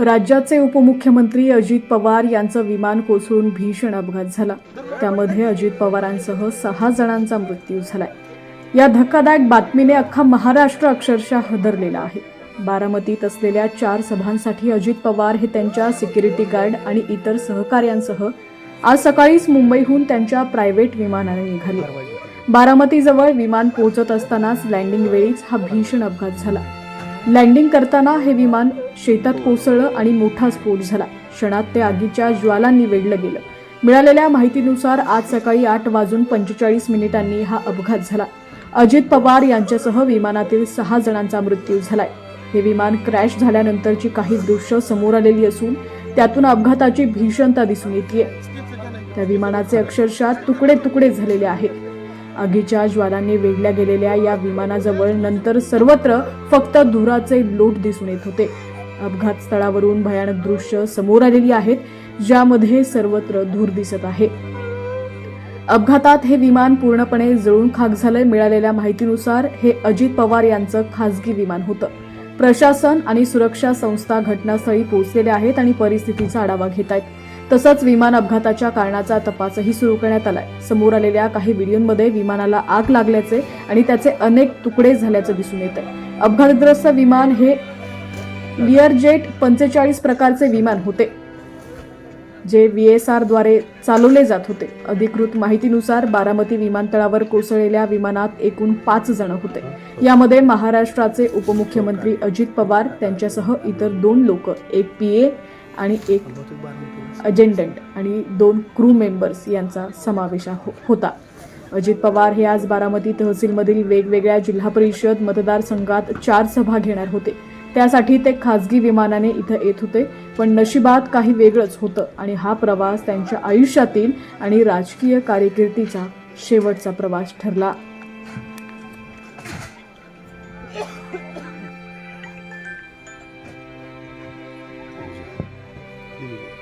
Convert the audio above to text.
राज्याचे उपमुख्यमंत्री अजित पवार यांचं विमान कोसळून भीषण अपघात झाला. त्यामध्ये अजित पवारांसह सहा जणांचा मृत्यू झालाय. या धक्कादायक बातमीने अख्खा महाराष्ट्र अक्षरशः हदरलेला आहे. बारामतीत असलेल्या चार सभांसाठी अजित पवार हे त्यांच्या सिक्युरिटी गार्ड आणि इतर सहकार्यांसह आज सकाळीच मुंबईहून त्यांच्या प्रायव्हेट विमानाने निघाले. बारामतीजवळ विमान पोहोचत असतानाच लँडिंग वेळीच हा भीषण अपघात झाला. लँडिंग करताना हे विमान शेतात कोसळलं आणि मोठा स्फोट झाला. क्षणात ते आगीच्या ज्वालांनी वेढलं गेलं. मिळालेल्या माहितीनुसार आज सकाळी आठ वाजून पंचेचाळीस मिनिटांनी हा अपघात झाला. अजित पवार यांच्यासह विमानातील सहा जणांचा मृत्यू झालाय. हे विमान क्रॅश झाल्यानंतरची काही दृश्य समोर आलेली असून त्यातून अपघाताची भीषणता दिसून येते त्या विमानाचे अक्षरशः तुकडे तुकडे झालेले आहेत. आगीच्या ज्वालांनी वेढल्या गेलेल्या या विमानाजवळ नंतर सर्वत्र फक्त धुराचे लोट दिसून येत होते. अपघात स्थळावरून भयानक दृश्य समोर आलेली आहेत ज्यामध्ये सर्वत्र धूर दिसत आहे. अपघातात हे विमान पूर्णपणे जळून खाक झालंय मिळालेल्या माहितीनुसार हे अजित पवार यांचं खासगी विमान होतं. प्रशासन आणि सुरक्षा संस्था घटनास्थळी पोहोचलेल्या आहेत आणि परिस्थितीचा आढावा घेत आहेत तसंच विमान अपघाताच्या कारणाचा तपासही सुरू करण्यात आलाय. समोर आलेल्या काही व्हिडिओमध्ये विमानाला आग लागल्याचे आणि त्याचे अनेक तुकडे झाल्याचं दिसून येत आहे अपघातग्रस्त विमान हे लिअरजेट पंचेचाळीस प्रकारचे विमान होते जे व्हीएसआरद्वारे चालवले जात होते. अधिकृत माहितीनुसार बारामती विमानतळावर कोसळलेल्या विमानात एकूण पाच जण होते. यामध्ये महाराष्ट्राचे उपमुख्यमंत्री अजित पवार त्यांच्यासह इतर दोन लोक एक पीए आणि एक अजेंडंट आणि दोन क्रू मेंबर्स यांचा समावेश हो होता. अजित पवार हे आज बारामती तहसीलमधील वेगवेगळ्या जिल्हा परिषद मतदारसंघात चार सभा घेणार होते. त्यासाठी ते खाजगी विमानाने इथं येत होते पण नशिबात काही वेगळंच होतं आणि हा प्रवास त्यांच्या आयुष्यातील आणि राजकीय कारकिर्दीचा शेवटचा प्रवास ठरला.